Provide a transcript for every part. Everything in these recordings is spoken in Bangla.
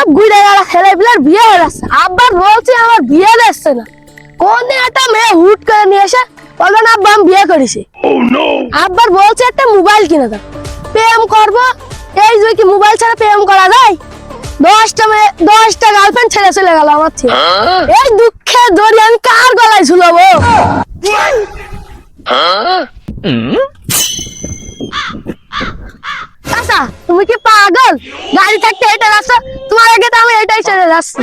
সব ঘুরে গেল ছেলে পিলার বিয়ে হয়ে যাচ্ছে। আব্বার বলছি আমার বিয়ে দিচ্ছে না। কোনদিন একটা মেয়ে হুট করে নিয়ে এসে বলল না আব্বা আমি বিয়ে করেছি। আব্বার বলছে একটা মোবাইল কিনে দাও। প্রেম করব এই যে কি মোবাইল ছাড়া প্রেম করা যায়? দশটা মেয়ে দশটা গার্লফ্রেন্ড ছেড়ে চলে গেল আমার ছেলে এই দুঃখে দড়ি আমি কার গলায় ঝুলাবো? তুমি কি পাগল? গাড়ি থাকতে এটা রাস্তা, তোমার আগে তো আমি এটাই ছেড়ে যাচ্ছি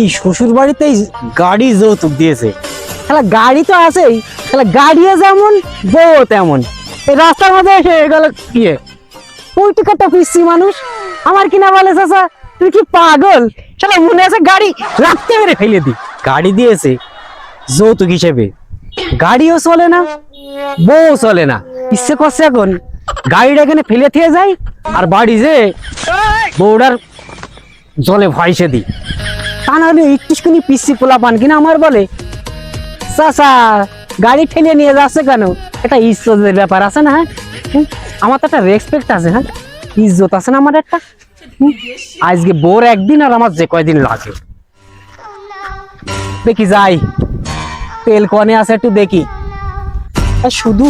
এই শ্বশুর বাড়িতেই গাড়ি যৌতুক দিয়েছে। তাহলে গাড়ি তো আছেই, তাহলে গাড়িও যেমন বউ তেমন। এই রাস্তার মধ্যে এসে গেল কি? ওই টিকাটা পিসছি মানুষ। আমার কিনা বলে, চাচা, তুই কি পাগল? চলো মনে আছে গাড়ি রাখতে মেরে ফেলে দি। গাড়ি দিয়েছে যৌতুক হিসেবে। গাড়িও চলে না বউ চলে না। ইচ্ছে করছে এখন গাড়িটা এখানে ফেলে থেকে যাই আর বাড়ি যে বউটার জলে ভয়সে দিই। তা নাহলে একটুখানি পিসি পোলা পান কিনা আমার বলে, চাচা, গাড়ি ঠেলে নিয়ে যাচ্ছে কেন? এটা ইজ্জতের ব্যাপার আছে না হ্যাঁ? আমার তো একটা রেসপেক্ট আছে হ্যাঁ? ইজ্জত আছে না আমার একটা? আজকে বোর একদিন আর আমার যে কয়দিন লাগে। দেখি যাই। তেল কনে আছে একটু দেখি। শুধু?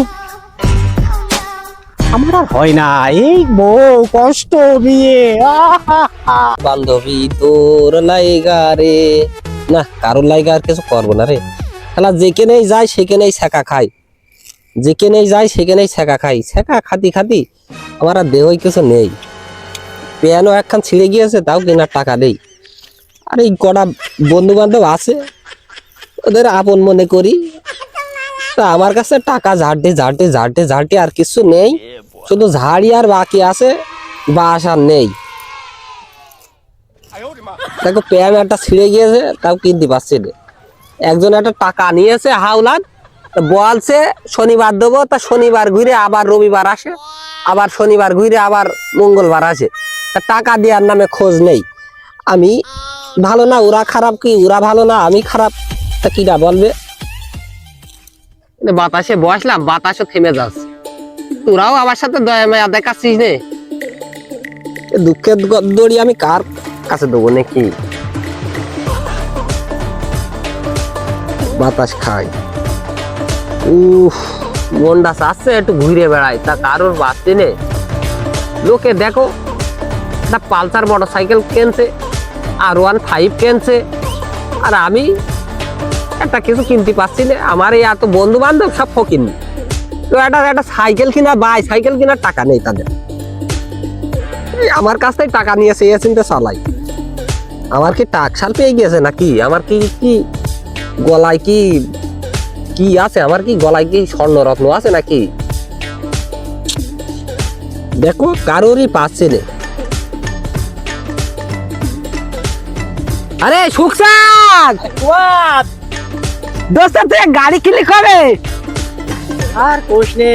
আমার আর হয় না। এই বউ, কষ্ট বিয়ে বান্ধবী, তোর লাইগা রে। না, কারোর লাইগা আর কিছু করব না রে। খেলা, যেখানেই যায় সেখানেই ছেঁকা খাই। যেখানেই যায় সেখানেই ছেঁকা খাই। ছেঁকা খাতি খাতি আমার আর দেহই কিছু নেই। পিয়ানো একখান ছিঁড়ে গিয়েছে, তাও কেনার টাকা নেই। আর এই কটা বন্ধু বান্ধব আছে ওদের আপন মনে করি। তা আমার কাছে টাকা ঝাড়তে ঝাড়তে ঝাড়তে ঝাড়তে আর কিছু নেই। শুধু ঝাড়ি আর বাকি আছে, বাস আর নেই। দেখো প্যান একটা ছিঁড়ে গিয়েছে, তাও কিনতে পারছি না। একজন একটা টাকা নিয়েছে হাওলান বলছে, শনিবার দেবো, তা শনিবার ঘুরে আবার রবিবার আসে, আবার শনিবার ঘুরে আবার মঙ্গলবার আসে। তা টাকা দেওয়ার নামে খোঁজ নেই। আমি ভালো না, ওরা খারাপ কি, ওরা ভালো না, আমি খারাপ। তা কিরা বলবে? বাতাসে বসলাম বাতাসও থেমে যাচ্ছে তোরাও আমার সাথে দয়া মায়া দেখাচ্ছিস নে। দুঃখের দড়ি আমি কার কাছে দেবো নাকি? বাতাস খাই। উফ মনটা চাচ্ছে একটু ঘুরে বেড়াই তা কারোর বাঁচতে নে। লোকে দেখো একটা পালসার মোটর সাইকেল কিনছে আর ওয়ান ফাইভ কিনছে আর আমি একটা কিছু কিনতে পারছি না। আমার এই এত বন্ধু বান্ধব সব ফকিন তো একটা একটা সাইকেল কিনা বাই সাইকেল কেনার টাকা নেই তাদের। আমার কাছ থেকে টাকা নিয়েছে এ চিন্তা চালাই আমার কি টাকশাল পেয়ে গিয়েছে নাকি? আমার কি কি গলায় কি কি আছে? আমার কি গলায় কি স্বর্ণরত্ন আছে নাকি? দেখো, কারোরই পাচ্ছে না। আরে, সুখসাদ! দোস্ত তুই গাড়ি কিনলি কবে? আর কোষ নে।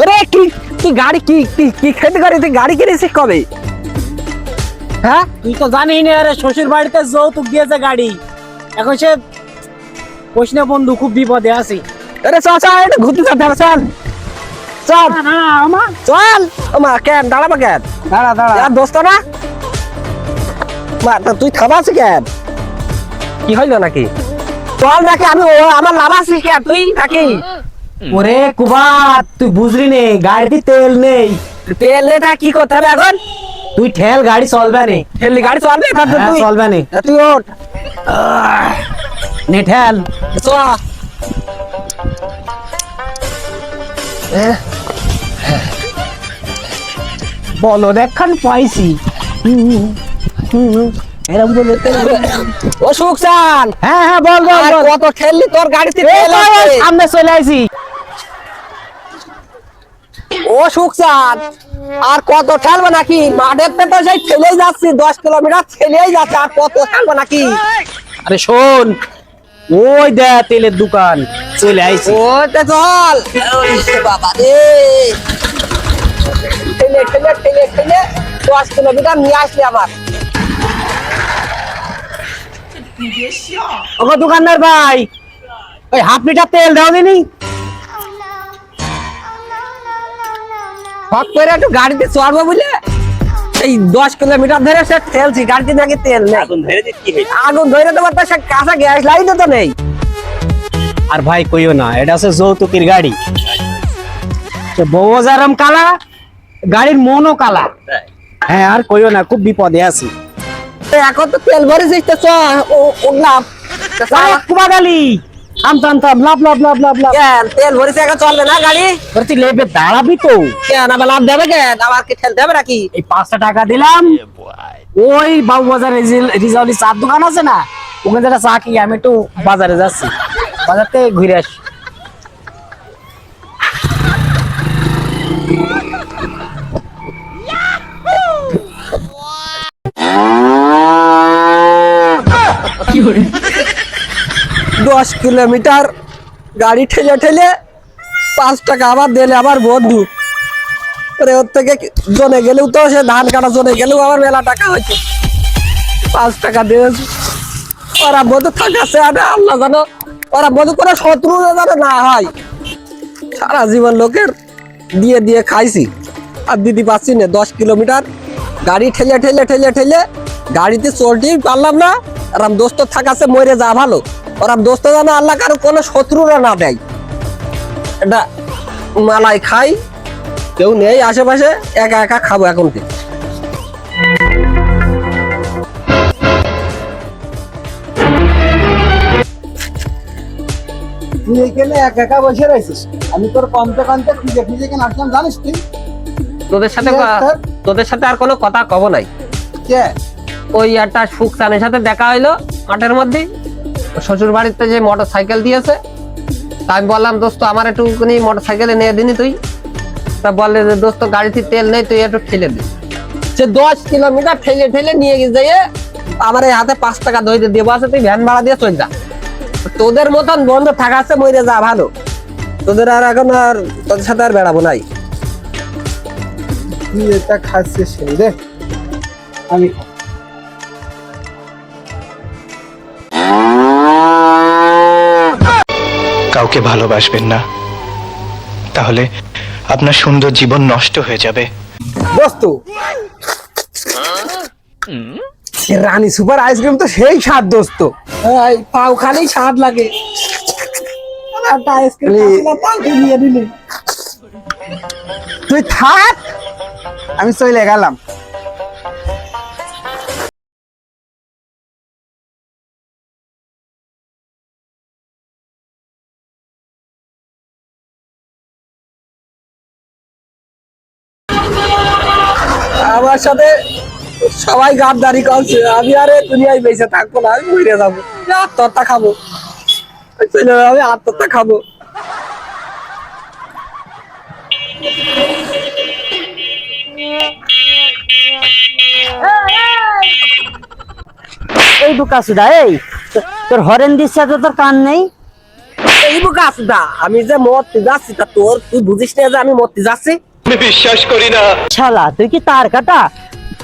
ওরে কি কি গাড়ি কি কি কি খেতে করে? তুই গাড়ি কিনেছিস কবে? হ্যাঁ? তুই তো জানিস না আরে শ্বশুর বাড়িতে যৌতুক দিয়েছে গাড়ি। এখন সে কোষ নে বন্ধু খুব বিপদে আছি। আরে চল চল একটু ঘুরতে যেতে হবে চল। চল। না আমা। চল। মা কেন? দাঁড়াবা কেন? দাঁড়া দাঁড়া। আর দোস্ত না? মা তুই থামাছি কেন? কি হইল নাকি? চল নাকি আমি ও আমার লাভ আছে কেন তুই নাকি? ওরে কুবাত তুই বুঝলি নে গাড়িতে তেল নেই। তেল এটা কি করতে হবে এখন? তুই ঠেল গাড়ি চলবে নে। ঠেললি গাড়ি চলবে? হ্যাঁ, তুই চলবে নে। তুই ওঠ। নে ঠেল। চ। বলো দেখান পাইছি। এরকম বলে সুখসান হ্যাঁ হ্যাঁ বল বল কত ঠেললি তোর গাড়িতে সামনে চলে আইছি। সুখসান আর কত ঠেলবে নাকি? মাঠের তো সেই ঠেলেই যাচ্ছি দশ কিলোমিটার ঠেলেই যাচ্ছে আর কত ঠেলবে নাকি? আরে শোন ওই দে তেলের দোকান চলে আইছি। চল বাবা রে ঠেলে ঠেলে ঠেলে ঠেলে দশ কিলোমিটার নিয়ে আসলি আমার ওগো দোকানদার ভাই ওই হাফ লিটার তেল দাও দিনি হট করে একটু গাড়িতে চড়বো বুঝলে? এই দশ কিলোমিটার ধরে সে ঠেলছি গাড়িতে নাকি তেল নেই। আগুন ধরে আগুন ধরে তো সে কাঁচা গ্যাস লাইনও তো নেই। আর ভাই কইও না এটা হচ্ছে যৌতুকের গাড়ি। বউ যারাম কালা গাড়ির মনও কালা? হ্যাঁ আর কইও না খুব বিপদে আছি। এখন তো তেল ভরেছিস তো চ ও- উঠলাম তো থাম থাম থাম লাভ লাভ লাভ লাভ লাভ। কেন তেল ভরেছে এখন চলবে না গাড়ি? তোর তুই লেবে দাঁড়াবি তো। কেন আবার লাভ দেবে কেন কি ঠেলতে হবে নাকি? এই পাঁচটা টাকা দিলাম। ওই বাবু বাজার রিজাউলি চার দোকান আছে না ওখানে যেটা চা কি আমি একটু বাজারে যাচ্ছি। বাজার থেকে ঘুরে আসি। দশ কিলোমিটার গাড়ি ঠেলে ঠেলে পাঁচ টাকা আবার দিলে আবার বন্ধু পরে ওর থেকে জনে গেলেও তো সে ধান কাটা জনে গেলেও আবার মেলা টাকা হয়েছে পাঁচ টাকা দিয়েছে ওরা বন্ধু থাকাছে আরে আল্লাহ জানো ওরা বন্ধু কোনো শত্রু যেন না হয়। সারা জীবন লোকের দিয়ে দিয়ে খাইছি। আর দিদি পাচ্ছি না, দশ কিলোমিটার গাড়ি ঠেলে ঠেলে ঠেলে ঠেলে গাড়িতে চলতেই পারলাম না। আর দোস্ত থাকাছে, মরে যা ভালো। ওরা দোস্ত যেন আল্লাহ কারও কোনো শত্রুরা না দেয়। এটা মালাই খাই কেউ নেই আশেপাশে একা একা খাব এখন থেকে তুই এখানে একা একা বসে রয়েছিস? আমি তোর কমতে কমতে খুঁজে খুঁজে কেন আসলাম জানিস তুই? তোদের সাথে তোদের সাথে আর কোনো কথা কব নাই। কে? ওই একটা সুখসানের সাথে দেখা হইল মাঠের মধ্যে। শ্বশুর বাড়িতে যে মোটর সাইকেল দিয়েছে, তা আমি বললাম, দোস্ত, আমার একটুখানি মোটর সাইকেলে নিয়ে দিনি তুই। তা বললে যে, দোস্ত, গাড়িতে তেল নেই, তুই একটু ঠেলে দিস সে দশ কিলোমিটার ঠেলে ঠেলে নিয়ে গিয়ে যেয়ে আমার এই হাতে পাঁচ টাকা দইতে দেবো আছে তুই ভ্যান ভাড়া দিয়ে চল যা। তোদের মতন বন্ধ থাকাচ্ছে, মরে যা ভালো। তোদের আর এখন আর তোদের সাথে আর বেড়াবো নাই। এটা খাচ্ছিস রে আমি কাউকে ভালোবাসবেন না। তাহলে আপনার সুন্দর জীবন নষ্ট হয়ে যাবে। দোস্ত রানী সুপার আইসক্রিম তো সেই স্বাদ দোস্ত। এই পাও খালি স্বাদ লাগে। তুই থাক। আমি চলে গেলাম। আমার সাথে সবাই গাদ্দারি করছে। আমি আরে দুনিয়ায় বেঁচে থাকব না আমি মরে যাব। আত্মহত্যা খাব। চলে আমি আত্মহত্যা খাব। এই বুকাসুদা এই। তোর হরেন দিচ্ছে তো তোর কান নেই? এই বোকা আসুদা আমি যে মরতে যাচ্ছি তা তোর তুই বুঝিস না যে আমি মরতে যাচ্ছি? আমি বিশ্বাস করি না শালা, তুই কি তার কাটা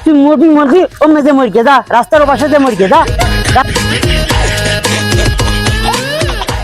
তুই মরবি মরবি ও মেজে মরকে যা রাস্তার পাশে যে যা যা।